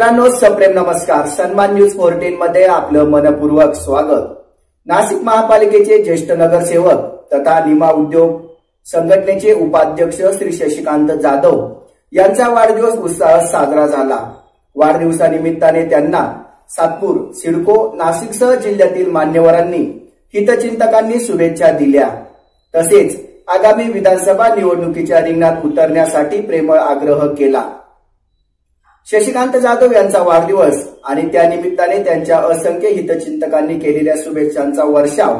मित्रांनो सप्रेम नमस्कार सन्मान न्यूज फोर्टीन मध्ये आपलं मनपूर्वक स्वागत. नाशिक महापालिकेचे ज्येष्ठ नगरसेवक तथा निमा उद्योग संघटनेचे उपाध्यक्ष श्री शशिकांत जाधव यांचा वाढदिवस उत्साहात साजरा झाला. वाढदिवसानिमित्ताने त्यांना सातपूर सिडको नाशिकसह जिल्ह्यातील मान्यवरांनी हितचिंतकांनी शुभेच्छा दिल्या. तसेच आगामी विधानसभा निवडणुकीच्या रिंगणात उतरण्यासाठी प्रेमळ आग्रह केला. शशिकांत जाधव यांचा वाढदिवस आणि त्यानिमित्ताने त्यांच्या असंख्य हितचिंतकांनी केलेल्या शुभेच्छांचा वर्षाव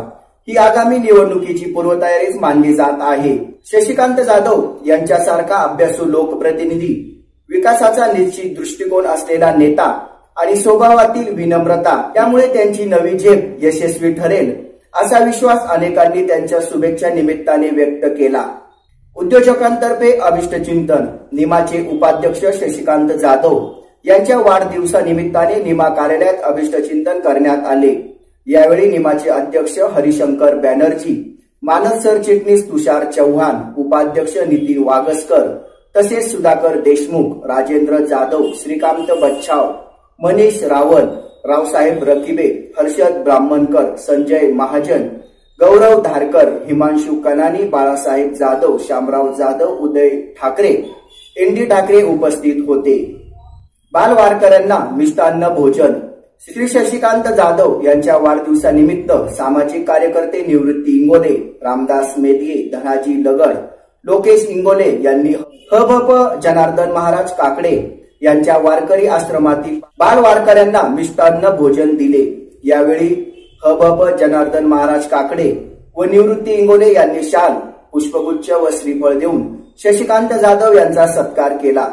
ही आगामी निवडणुकीची पूर्वतयारीच मानली जात आहे. शशिकांत जाधव यांच्यासारखा अभ्यासू लोकप्रतिनिधी विकासाचा निश्चित दृष्टिकोन असलेला नेता आणि स्वभावातील विनम्रता त्यामुळे त्यांची नवी झेप यशस्वी ठरेल असा विश्वास अनेकांनी त्यांच्या शुभेच्छा निमित्ताने व्यक्त केला. उद्योजकांतर्फे अभिष्ट चिंतन निमाचे उपाध्यक्ष शशिकांत जाधव यांच्या वाढदिवसानिमित्ताने निमा कार्यालयात अभिष्ट चिंतन करण्यात आले. यावेळी निमाचे अध्यक्ष हरिशंकर बॅनर्जी मानस सरचिटणीस तुषार चव्हाण उपाध्यक्ष नितीन वागसकर तसेच सुधाकर देशमुख राजेंद्र जाधव श्रीकांत बच्छाव मनीष रावल रावसाहेब रकिबे हर्षद ब्राह्मणकर संजय महाजन गौरव धारकर हिमांशु कनानी बाळासाहेब जाधव शामराव जाधव उदय ठाकरे एन ठाकरे उपस्थित होते. बालवारकऱ्यांना मिष्टान्न भोजन. श्री शशिकांत जाधव यांच्या वाढदिवसानिमित्त सामाजिक कार्यकर्ते निवृत्ती इंगोले रामदास मेदगे धनाजी लगड लोकेश इंगोले यांनी हबप जनार्दन महाराज काकडे यांच्या वारकरी आश्रमातील बाल वारकऱ्यांना मिष्टान्न भोजन दिले. यावेळी हबब जनार्दन महाराज काकडे व निवृत्ती इंगोले यांनी शाल पुष्पगुच्छ व श्रीफळ देऊन शशिकांत जाधव यांचा सत्कार केला.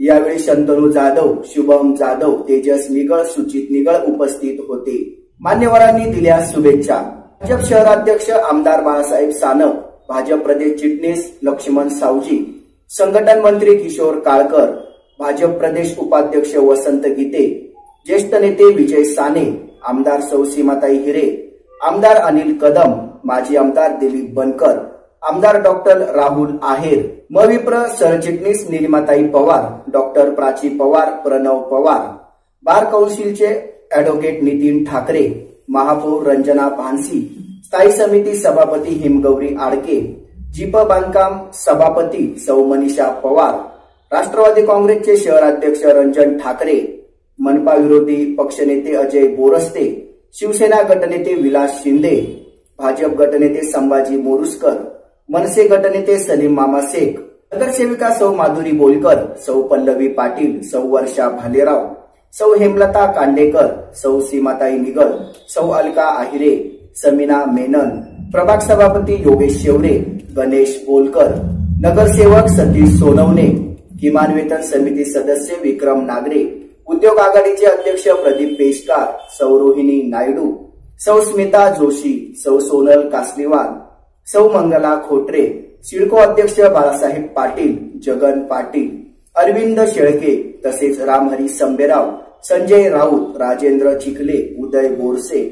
यावेळी शंतनू जाधव शुभम जाधव तेजस निगळ सुचित निगळ उपस्थित होते. मान्यवरांनी दिल्या शुभेच्छा. भाजप शहराध्यक्ष आमदार बाळासाहेब सानप भाजप प्रदेश चिटणीस लक्ष्मण सावजी संघटन मंत्री किशोर काळकर भाजप प्रदेश उपाध्यक्ष वसंत गीते ज्येष्ठ नेते विजय साने आमदार सौ सीमाताई हिरे आमदार अनिल कदम माजी आमदार दिलीप बनकर आमदार डॉक्टर राहुल आहेर मविप्र सरचिटणीस निलिमाताई पवार डॉक्टर प्राची पवार प्रणव पवार बार कौन्सिलचे अॅडव्होकेट नितीन ठाकरे महापौर रंजना भानसी स्थायी समिती सभापती हिमगौरी आडके जीप बांधकाम सभापती सौ मनीषा पवार राष्ट्रवादी काँग्रेसचे शहराध्यक्ष रंजन ठाकरे मनपा विरोधी पक्षनेते अजय बोरस्ते शिवसेना गटनेते विलास शिंदे भाजप गटनेते संभाजी मोरुसकर मनसे गटनेते सलीम मामा शेख नगरसेविका सौ माधुरी बोलकर सौ पल्लवी पाटील सौ वर्षा भालेराव सौ हेमलता कांडेकर सौ सीमाताई निगल सौ अलका आहिरे समीना मेनन प्रभाग सभापती योगेश शेवरे गणेश बोलकर नगरसेवक सतीश सोनवणे किमान वेतन समिती सदस्य विक्रम नागरे उद्योग आघाडीचे अध्यक्ष प्रदीप पेशकार सौ रोहिणी नायडू सौ स्मिता जोशी सौ सोनल कासलीवाल सौ मंगला खोटरे सिडको अध्यक्ष बाळासाहेब पाटील जगन पाटील अरविंद शेळके तसेच रामहरी संबेराव संजय राऊत राजेंद्र चिखले उदय बोरसे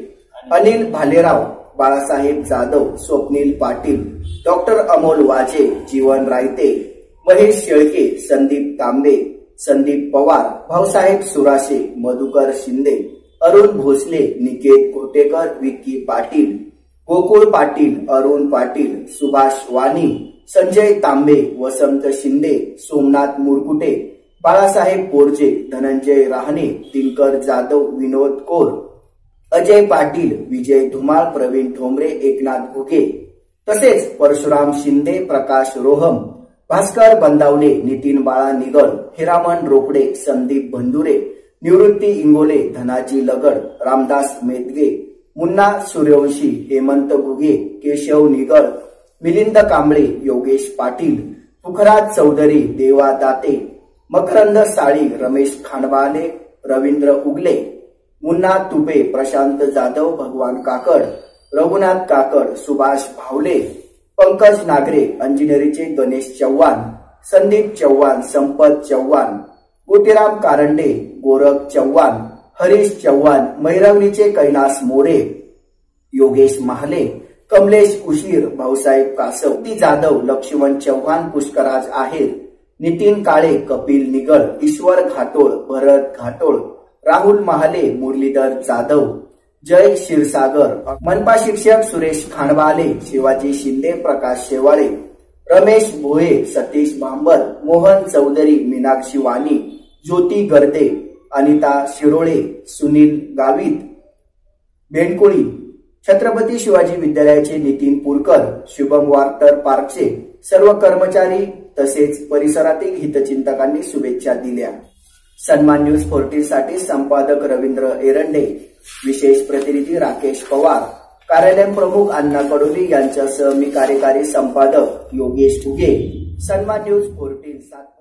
अनिल भालेराव बाळासाहेब जाधव स्वप्नील पाटील डॉक्टर अमोल वाजे जीवन रायते महेश शेळके संदीप तांबे संदीप पवार भाऊसाहेब सुराशे मधुकर शिंदे अरुण भोसले निकेत कोटेकर विक्की पाटील गोकुळ पाटील अरुण पाटील सुभाष वाणी संजय तांबे वसंत शिंदे सोमनाथ मुरकुटे बाळासाहेब बोरजे धनंजय राहणे दिनकर जाधव विनोद कोर अजय पाटील विजय धुमाळ प्रवीण ठोंबरे एकनाथ घुगे. तसेच परशुराम शिंदे प्रकाश रोहम भास्कर बंदावले नितीन बाळा निगड हिरामन रोकडे संदीप बंधुरे निवृत्ती इंगोले धनाजी लगड रामदास मेदगे मुन्ना सूर्यवंशी हेमंत गुगे केशव निगळ मिलिंद कांबळे योगेश पाटील पुखराज चौधरी देवा दाते मकरंद साळी रमेश खांडवाले रवींद्र उगले मुन्ना तुपे प्रशांत जाधव भगवान काकड रघुनाथ काकड सुभाष भावले पंकज नागरे अंजिनेरीचे गणेश चव्हाण संदीप चव्हाण संपत चव्हाण गोटीराम कारंडे गोरख चव्हाण हरीश चव्हाण मैरवणीचे कैलास मोरे योगेश महाले कमलेश उशीर भाऊसाहेब कासव ती जाधव लक्ष्मण चव्हाण पुष्कराज आहेर नितीन काळे कपिल निगळ ईश्वर घाटोळ भरत घाटोळ राहुल महाले मुरलीधर जाधव जय क्षीरसागर. मनपा शिक्षक सुरेश खांडवाले शिवाजी शिंदे प्रकाश शेवाळे रमेश भोये सतीश भांबर मोहन चौधरी मीनाक्षी वाणी ज्योती गर्दे अनिता शिरोळे सुनील गावित बेंडकोळी छत्रपती शिवाजी विद्यालयाचे नितीन पुरकर शुभम वार्तर पार्कचे सर्व कर्मचारी तसेच परिसरातील हितचिंतकांनी शुभेच्छा दिल्या. सन्मान न्यूज फोर्टीन साठी संपादक रवींद्र एरंडे विशेष प्रतिनिधी राकेश पवार. कार्यालय प्रमुख अण्णा कडोली यांच्यासह मी कार्यकारी संपादक योगेश उगे सन्मान न्यूज फोर्टीन सात.